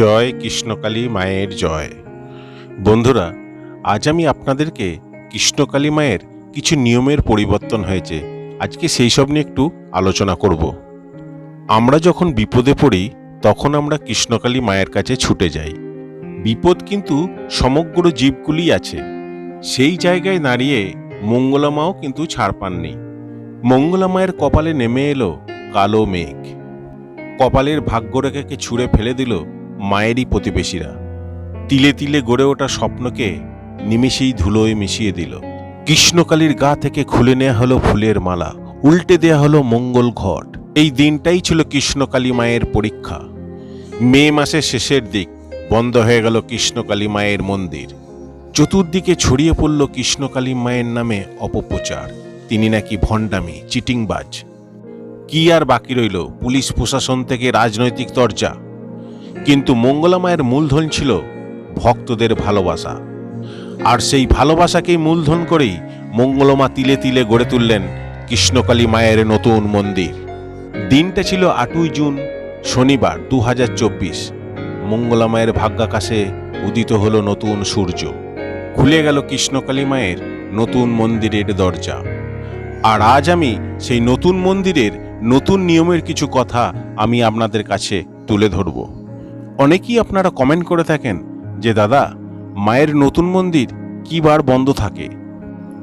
জয় কৃষ্ণকালী মায়ের জয়। বন্ধুরা, আজ আমি আপনাদেরকে কৃষ্ণকালী মায়ের কিছু নিয়মের পরিবর্তন হয়েছে। আজকে সেই সব নিয়ে একটু আলোচনা করব। আমরা যখন বিপদে পড়ি, তখন আমরা কৃষ্ণকালী মায়ের কাছে ছুটে যাই। বিপদ কিন্তু সমগ্র জীবগুলি আছে। সেই জায়গায় দাঁড়িয়ে মঙ্গলা মাও কিন্তু ছাড় পাননি। মঙ্গলা মায়ের কপালে নেমে এলো কালো মেঘ। কপালের ভাগ্যরেখাকে ছুঁড়ে ফেলে দিল মায়েরই প্রতিবেশীরা। তিলে তিলে গড়ে ওঠা স্বপ্নকে নিমেষেই ধুলোয় মিশিয়ে দিল। কৃষ্ণকালীর গা থেকে খুলে নেওয়া হলো ফুলের মালা, উল্টে দেয়া হলো মঙ্গল ঘট। এই দিনটাই ছিল কৃষ্ণকালী মায়ের পরীক্ষা। মে মাসের শেষের দিক বন্ধ হয়ে গেল কৃষ্ণকালী মায়ের মন্দির। চতুর্দিকে ছড়িয়ে পড়ল কৃষ্ণকালী মায়ের নামে অপপ্রচার। তিনি নাকি ভণ্ডামি, চিটিংবাজ। কি আর বাকি রইল? পুলিশ প্রশাসন থেকে রাজনৈতিক দরজা। কিন্তু মঙ্গলা মায়ের মূলধন ছিল ভক্তদের ভালোবাসা। আর সেই ভালোবাসাকেই মূলধন করেই মঙ্গলমা তিলে তিলে গড়ে তুললেন কৃষ্ণকালী মায়ের নতুন মন্দির। দিনটা ছিল আটই জুন, শনিবার দু হাজার চব্বিশ। মঙ্গলা মায়ের ভাগ্যাকাশে উদিত হল নতুন সূর্য। খুলে গেল কৃষ্ণকালী মায়ের নতুন মন্দিরের দরজা। আর আজ আমি সেই নতুন মন্দিরের নতুন নিয়মের কিছু কথা আমি আপনাদের কাছে তুলে ধরব। অনেকেই আপনারা কমেন্ট করে থাকেন যে, দাদা, মায়ের নতুন মন্দির কি বার বন্ধ থাকে?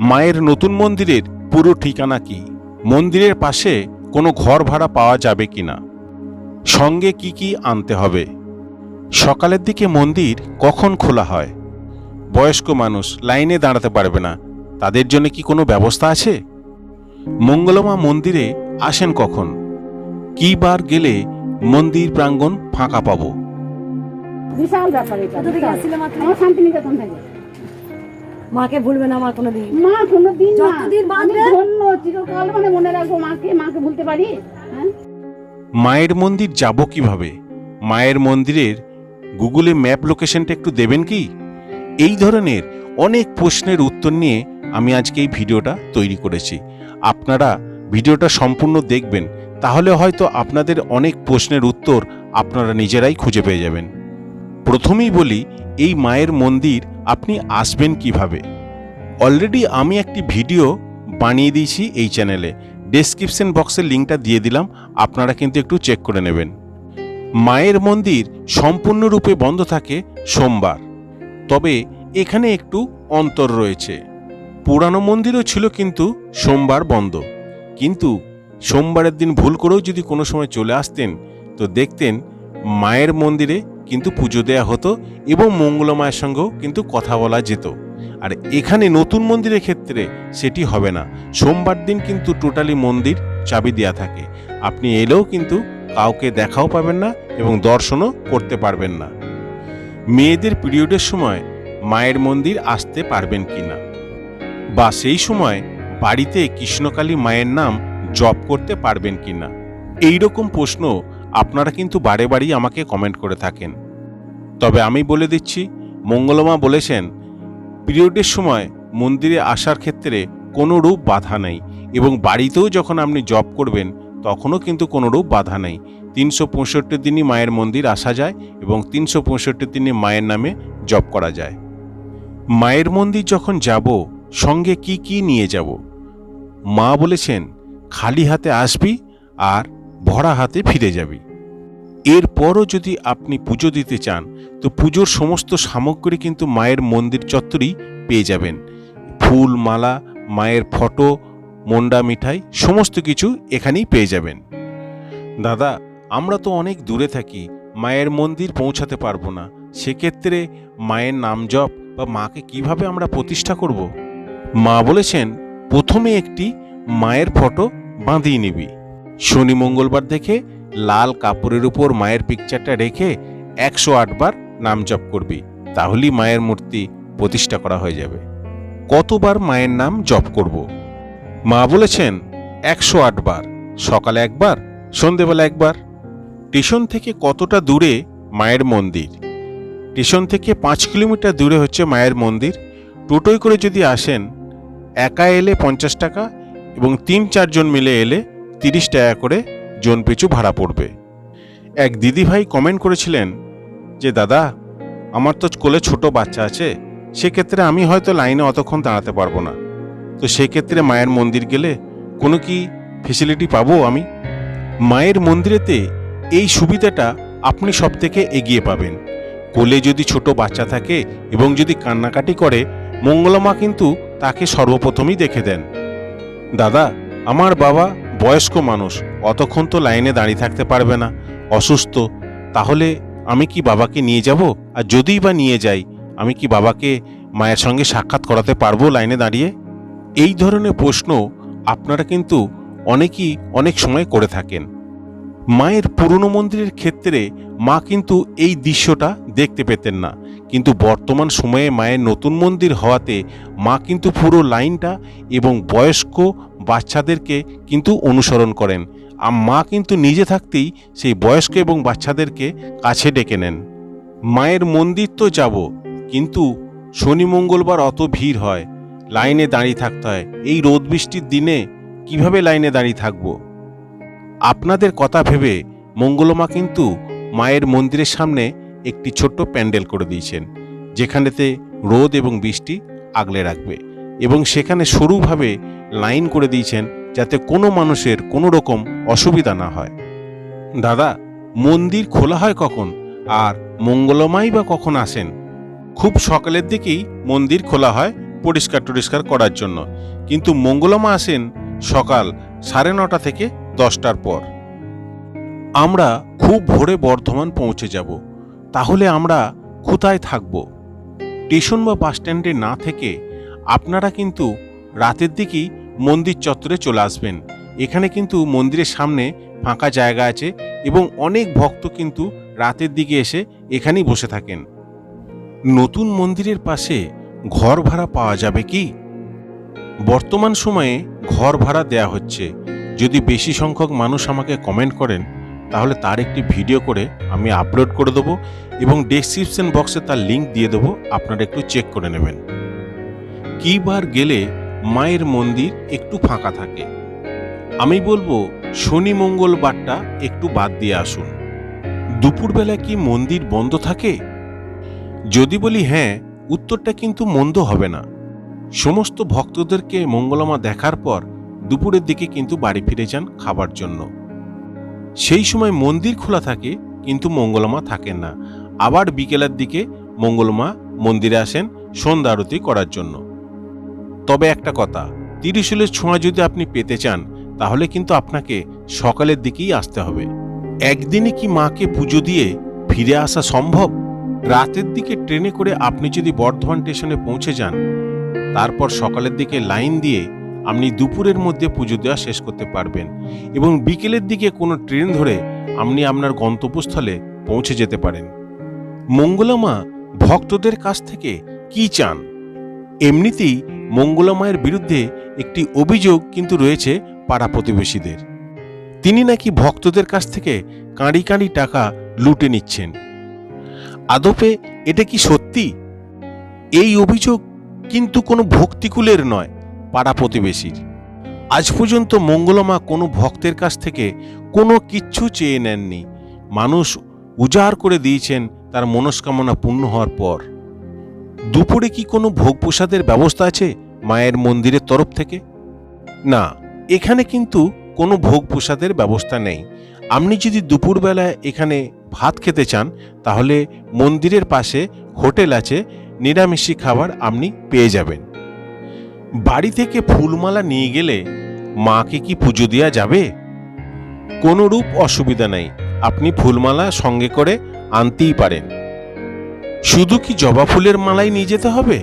মায়ের নতুন মন্দিরের পুরো ঠিকানা কি? মন্দিরের পাশে কোনো ঘর ভাড়া পাওয়া যাবে কি না সঙ্গে কি কি আনতে হবে? সকালের দিকে মন্দির কখন খোলা হয়? বয়স্ক মানুষ লাইনে দাঁড়াতে পারবে না। তাদের জন্য কি কোনো ব্যবস্থা আছে? মঙ্গলমা মন্দিরে আসেন কখন? কি বার গেলে মন্দির প্রাঙ্গণ ফাঁকা পাবো? বিশাল ব্যাপার এটা থেকে? আমার শান্তিনিকেতন মাকে ভুলবে না আমার কোনোদিন মা কোনোদিন যতদিন বাঁচবে। ধন্য চিরকাল মানে মনে রাখব মাকে মাকে ভুলতে পারি হ্যাঁ? মায়ের মন্দির যাব কীভাবে? মায়ের মন্দিরের গুগলে ম্যাপ লোকেশনটা একটু দেবেন কি? এই ধরনের অনেক প্রশ্নের উত্তর নিয়ে আমি আজকে এই ভিডিওটা তৈরি করেছি। আপনারা ভিডিওটা সম্পূর্ণ দেখবেন তাহলে হয়তো আপনাদের অনেক প্রশ্নের উত্তর আপনারা নিজেরাই খুঁজে পেয়ে যাবেন। প্রথমেই বলি, এই মায়ের মন্দির আপনি আসবেন কীভাবে? অলরেডি আমি একটি ভিডিও বানিয়ে দিয়েছি এই চ্যানেলে ডেসক্রিপশন বক্সের লিঙ্কটা দিয়ে দিলাম, আপনারা কিন্তু একটু চেক করে নেবেন। মায়ের মন্দির সম্পূর্ণরূপে বন্ধ থাকে সোমবার। তবে এখানে একটু অন্তর রয়েছে। পুরানো মন্দিরও ছিল কিন্তু সোমবার বন্ধ। কিন্তু সোমবারের দিন ভুল করেও যদি কোনো সময় চলে আসতেন, তো দেখতেন মায়ের মন্দিরে কিন্তু পুজো দেয়া হতো এবং মঙ্গলা মায়ের সঙ্গেও কিন্তু কথা বলা যেত। আর এখানে নতুন মন্দিরের ক্ষেত্রে সেটি হবে না। সোমবার দিন কিন্তু টোটালি মন্দির চাবি দেওয়া থাকে। আপনি এলেও কিন্তু কাউকে দেখাও পাবেন না এবং দর্শনও করতে পারবেন না। মেয়েদের পিরিয়ডের সময় মায়ের মন্দির আসতে পারবেন কি না বা সেই সময় বাড়িতে কৃষ্ণকালী মায়ের নাম জপ করতে পারবেন কি না এইরকম প্রশ্ন আপনারা কিন্তু বারে বারেই আমাকে কমেন্ট করে থাকেন। তবে আমি বলে দিচ্ছি, মঙ্গলমা বলেছেন, পিরিয়ডের সময় মন্দিরে আসার ক্ষেত্রে কোনো রূপ বাধা নেই এবং বাড়িতেও যখন আপনি জব করবেন, তখনও কিন্তু কোনো রূপ বাধা নেই। তিনশো পঁয়ষট্টি দিনই মায়ের মন্দির আসা যায় এবং তিনশো পঁয়ষট্টি দিনই মায়ের নামে জব করা যায়। মায়ের মন্দির যখন যাব, সঙ্গে কি কি নিয়ে যাব? মা বলেছেন, খালি হাতে আসবি আর ভরা হাতে ফিরে যাবি। এরপরও যদি আপনি পুজো দিতে চান, তো পুজোর সমস্ত সামগ্রী কিন্তু মায়ের মন্দির চত্বরেই পেয়ে যাবেন। ফুল, মালা, মায়ের ফটো, মন্ডা মিঠাই, সমস্ত কিছু এখানেই পেয়ে যাবেন। দাদা, আমরা তো অনেক দূরে থাকি, মায়ের মন্দির পৌঁছাতে পারব না। সেক্ষেত্রে মায়ের নাম জপ বা মাকে কীভাবে আমরা প্রতিষ্ঠা করব? মা বলেছেন, প্রথমে একটি মায়ের ফটো বাঁধিয়ে নিবি। শনি মঙ্গলবার দেখে লাল কাপড়ের উপর মায়ের পিকচারটা রেখে একশো আটবার নাম জপ করবি, তাহলেই মায়ের মূর্তি প্রতিষ্ঠা করা হয়ে যাবে। কতবার মায়ের নাম জপ করব? মা বলেছেন, একশো আটবার সকালে একবার, সন্ধেবেলা একবার। স্টেশন থেকে কতটা দূরে? মায়ের মন্দির। স্টেশন থেকে পাঁচ কিলোমিটার দূরে হচ্ছে মায়ের মন্দির। টোটোয় করে যদি আসেন, একা এলে পঞ্চাশ টাকা এবং তিন চারজন মিলে এলে তিরিশ টাকা করে জন পিছু ভাড়া পড়বে। এক দিদিভাই কমেন্ট করেছিলেন যে, দাদা, আমার তো কোলে ছোট বাচ্চা আছে, সেক্ষেত্রে আমি হয়তো লাইনে অতক্ষণ দাঁড়াতে পারব না। তো সেক্ষেত্রে মায়ের মন্দির গেলে কোনো কি ফেসিলিটি পাবো আমি? মায়ের মন্দিরেতে এই সুবিধাটা আপনি সব থেকে এগিয়ে পাবেন। কোলে যদি ছোট বাচ্চা থাকে এবং যদি কান্নাকাটি করে, মঙ্গলমা কিন্তু তাকে সর্বপ্রথমই দেখে দেন। দাদা, আমার বাবা বয়স্ক মানুষ অতক্ষণ তো লাইনে দাঁড়িয়ে থাকতে পারবে না। অসুস্থ, তাহলে আমি কি বাবাকে নিয়ে যাব? আর যদিই বা নিয়ে যাই, আমি কি বাবাকে মায়ের সঙ্গে সাক্ষাৎ করাতে পারব লাইনে দাঁড়িয়ে? এই ধরনের প্রশ্ন আপনারা কিন্তু অনেকেই অনেক সময় করে থাকেন। মায়ের পুরনো মন্দিরের ক্ষেত্রে মা কিন্তু এই দৃশ্যটা দেখতে পেতেন না। কিন্তু বর্তমান সময়ে মায়ের নতুন মন্দির হওয়াতে মা কিন্তু পুরো লাইনটা এবং বয়স্ক বাচ্চাদেরকে কিন্তু অনুসরণ করেন। আর মা কিন্তু নিজে থাকতেই সেই বয়স্ক এবং বাচ্চাদেরকে কাছে ডেকে নেন। মায়ের মন্দির তো যাব, কিন্তু শনি মঙ্গলবার অত ভিড় হয়, লাইনে দাঁড়িয়ে থাকতে হয়। এই রোদ বৃষ্টির দিনে কীভাবে লাইনে দাঁড়িয়ে থাকব? আপনাদের কথা ভেবে মঙ্গলমা কিন্তু মায়ের মন্দিরের সামনে একটি ছোট্ট প্যান্ডেল করে দিয়েছেন, যেখানেতে রোদ এবং বৃষ্টি আগলে রাখবে। এবং সেখানে সরুভাবে লাইন করে দিয়েছেন যাতে কোনো মানুষের কোনো রকম অসুবিধা না হয়। দাদা, মন্দির খোলা হয় কখন? আর মঙ্গলমাই বা কখন আসেন? খুব সকালের দিকেই মন্দির খোলা হয় পরিষ্কার টরিষ্কার করার জন্য। কিন্তু মঙ্গলমা আসেন সকাল সাড়ে নটা থেকে দশটার পর। আমরা খুব ভোরে বর্ধমান পৌঁছে যাব। তাহলে আমরা কোথায় থাকব? স্টেশন বা বাস স্ট্যান্ডে না থেকে আপনারা কিন্তু রাতের দিকেই মন্দির চত্বরে চলে আসবেন। এখানে কিন্তু মন্দিরের সামনে ফাঁকা জায়গা আছে এবং অনেক ভক্ত কিন্তু রাতের দিকে এসে এখানেই বসে থাকেন। নতুন মন্দিরের পাশে ঘর ভাড়া পাওয়া যাবে কি? বর্তমান সময়ে ঘর ভাড়া দেয়া হচ্ছে। যদি বেশি সংখ্যক মানুষ আমাকে কমেন্ট করেন, তাহলে তার একটি ভিডিও করে আমি আপলোড করে দেবো এবং ডেসক্রিপশন বক্সে তার লিঙ্ক দিয়ে দেবো। আপনারা একটু চেক করে নেবেন। কিবার গেলে মায়ের মন্দির একটু ফাঁকা থাকে। আমি বলব, শনি মঙ্গলবারটা একটু বাদ দিয়ে আসুন। দুপুরবেলা কি মন্দির বন্ধ থাকে? যদি বলি হ্যাঁ উত্তরটা কিন্তু মন্দ হবে না। সমস্ত ভক্তদেরকে মঙ্গলমা দেখার পর দুপুরের দিকে কিন্তু বাড়ি ফিরে যান খাবার জন্য। সেই সময় মন্দির খোলা থাকে, কিন্তু মঙ্গলমা থাকেন না। আবার বিকেলের দিকে মঙ্গলমা মন্দিরে আসেন সন্ধ্যা আরতি করার জন্য। তবে একটা কথা ত্রিশূলের ছোঁয়া যদি আপনি পেতে চান, তাহলে কিন্তু আপনাকে সকালের দিকেই আসতে হবে। একদিনে কি মাকে পুজো দিয়ে ফিরে আসা সম্ভব? রাতের দিকে ট্রেনে করে আপনি যদি বর্ধমান স্টেশনে পৌঁছে যান, তারপর সকালের দিকে লাইন দিয়ে আপনি দুপুরের মধ্যে পুজো দেওয়া শেষ করতে পারবেন এবং বিকেলের দিকে কোনো ট্রেন ধরে আপনি আপনার গন্তব্যস্থলে পৌঁছে যেতে পারেন। মঙ্গলামা ভক্তদের কাছ থেকে কি চান? এমনিতেই মঙ্গলামায়ের বিরুদ্ধে একটি অভিযোগ কিন্তু রয়েছে পাড়া প্রতিবেশীদের। তিনি নাকি ভক্তদের কাছ থেকে কাঁড়ি কাঁড়ি টাকা লুটে নিচ্ছেন। আদপে এটা কি সত্যি? এই অভিযোগ কিন্তু কোনো ভক্তিকুলের নয়, পাড়া প্রতিবেশীর। আজ পর্যন্ত মঙ্গলমা কোনো ভক্তের কাছ থেকে কোনো কিচ্ছু চেয়ে নেননি। মানুষ উজাড় করে দিয়েছেন তার মনস্কামনা পূর্ণ হওয়ার পর। দুপুরে কি কোনো ভোগ প্রসাদের ব্যবস্থা আছে মায়ের মন্দিরের তরফ থেকে? না, এখানে কিন্তু কোনো ভোগ প্রসাদের ব্যবস্থা নেই। আপনি যদি দুপুরবেলায় এখানে ভাত খেতে চান, তাহলে মন্দিরের পাশে হোটেল আছে, নিরামিষি খাবার আপনি পেয়ে যাবেন। বাড়ি থেকে ফুলমালা নিয়ে গেলে মাকে কি পুজো দেওয়া যাবে? কোনো রূপ অসুবিধা নেই। আপনি ফুলমালা সঙ্গে করে আনতেই পারেন। শুধু কি জবা ফুলের মালাই নিয়ে যেতে হবে?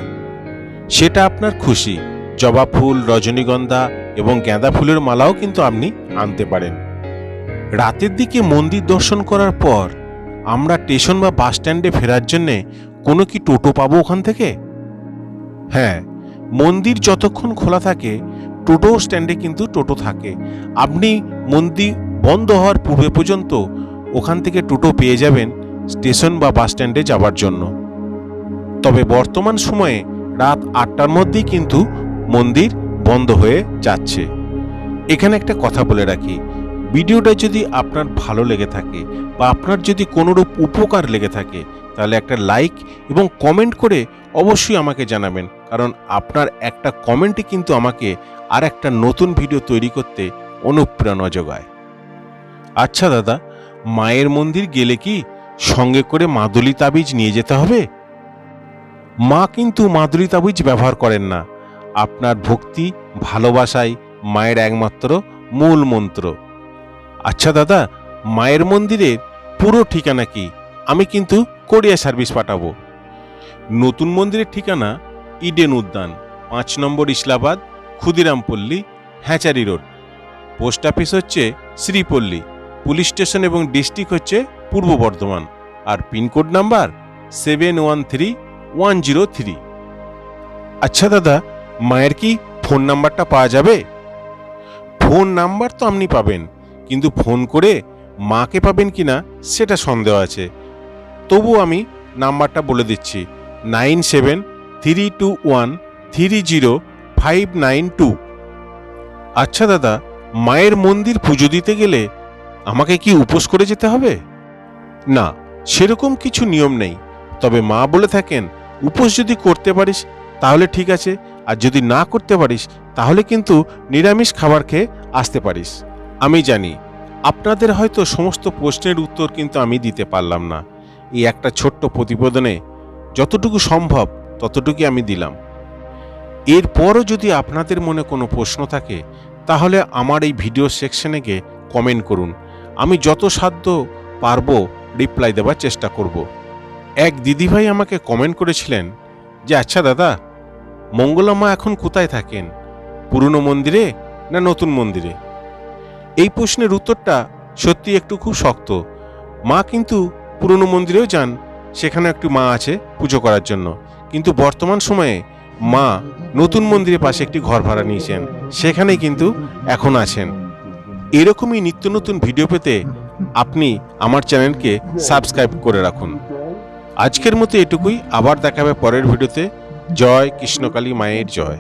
সেটা আপনার খুশি। জবা ফুল, রজনীগন্ধা এবং গাঁদা ফুলের মালাও কিন্তু আপনি আনতে পারেন। রাতের দিকে মন্দির দর্শন করার পর আমরা স্টেশন বা বাস স্ট্যান্ডে ফেরার জন্যে কোনো কি টোটো পাবো ওখান থেকে? হ্যাঁ মন্দির যতক্ষণ খোলা থাকে, টোটো স্ট্যান্ডে কিন্তু টোটো থাকে। আপনি মন্দির বন্ধ হওয়ার পূর্বে পর্যন্ত ওখান থেকে টোটো পেয়ে যাবেন। স্টেশন বা বাস স্ট্যান্ডে যাওয়ার জন্য। তবে বর্তমান সময়ে রাত আটটার মধ্যেই কিন্তু মন্দির বন্ধ হয়ে যাচ্ছে। এখানে একটা কথা বলে রাখি, ভিডিওটা যদি আপনার ভালো লেগে থাকে বা আপনার যদি কোনোরূপ উপকার লেগে থাকে, তাহলে একটা লাইক এবং কমেন্ট করে অবশ্যই আমাকে জানাবেন। কারণ আপনার একটা কমেন্টই কিন্তু আমাকে আর একটা নতুন ভিডিও তৈরি করতে অনুপ্রেরণা যোগায়। আচ্ছা দাদা, মায়ের মন্দির গেলে কি সঙ্গে করে মাদুলি তাবিজ নিয়ে যেতে হবে? মা কিন্তু মাদুলি তাবিজ ব্যবহার করেন না। আপনার ভক্তি, ভালোবাসাই মায়ের একমাত্র মূল মন্ত্র। আচ্ছা দাদা, মায়ের মন্দিরের পুরো ঠিকানা কি? আমি কিন্তু কোরিয়া সার্ভিস পাঠাবো। নতুন মন্দিরের ঠিকানা ইডেন উদ্যান, পাঁচ নম্বর Islabad Khudirampalli, hatchery road. Post office হচ্ছে শ্রীপল্লী, পুলিশ স্টেশন এবং ডিস্ট্রিক্ট হচ্ছে পূর্ব বর্ধমান আর pin code number seven one three one zero three. আচ্ছা দাদা, মায়ের কি ফোন নাম্বারটা পাওয়া যাবে? ফোন নাম্বার তো আপনি পাবেন, কিন্তু ফোন করে মাকে পাবেন কিনা সেটা সন্দেহ আছে। তবু আমি নাম্বারটা বলে দিচ্ছি, nine seven three two one three zero five nine two. আচ্ছা দাদা, মায়ের মন্দির পুজো দিতে গেলে আমাকে কি উপোস করে যেতে হবে? না, সেরকম কিছু নিয়ম নেই। তবে মা বলে থাকেন, উপোস যদি করতে পারিস, তাহলে ঠিক আছে, আর যদি না করতে পারিস, তাহলে কিন্তু নিরামিষ খাবার খেয়ে আসতে পারিস। আমি জানি, আপনাদের হয়তো সমস্ত প্রশ্নের উত্তর কিন্তু আমি দিতে পারলাম না। এই একটা ছোট্ট প্রতিবেদনে যতটুকু সম্ভব ততটুকু আমি দিলাম। এরপরও যদি আপনাদের মনে কোনো প্রশ্ন থাকে, তাহলে আমার এই ভিডিও সেকশনে গিয়ে কমেন্ট করুন। আমি যত সাধ্য পারব রিপ্লাই দেওয়ার চেষ্টা করব। এক দিদিভাই আমাকে কমেন্ট করেছিলেন যে আচ্ছা দাদা মঙ্গলামা এখন কোথায় থাকেন? পুরনো মন্দিরে না নতুন মন্দিরে? এই প্রশ্নের উত্তরটা সত্যি একটু খুব শক্ত। মা কিন্তু পুরনো মন্দিরেও যান সেখানে একটি মা আছে পুজো করার জন্য। কিন্তু বর্তমান সময়ে মা নতুন মন্দিরের পাশে একটি ঘর ভাড়া নিয়েছেন, সেখানেই কিন্তু এখন আছেন। এরকমই নিত্য নতুন ভিডিও পেতে আপনি আমার চ্যানেলকে সাবস্ক্রাইব করে রাখুন। আজকের মতো এটুকুই, আবার দেখাবে পরের ভিডিওতে। জয় কৃষ্ণকালী মায়ের জয়।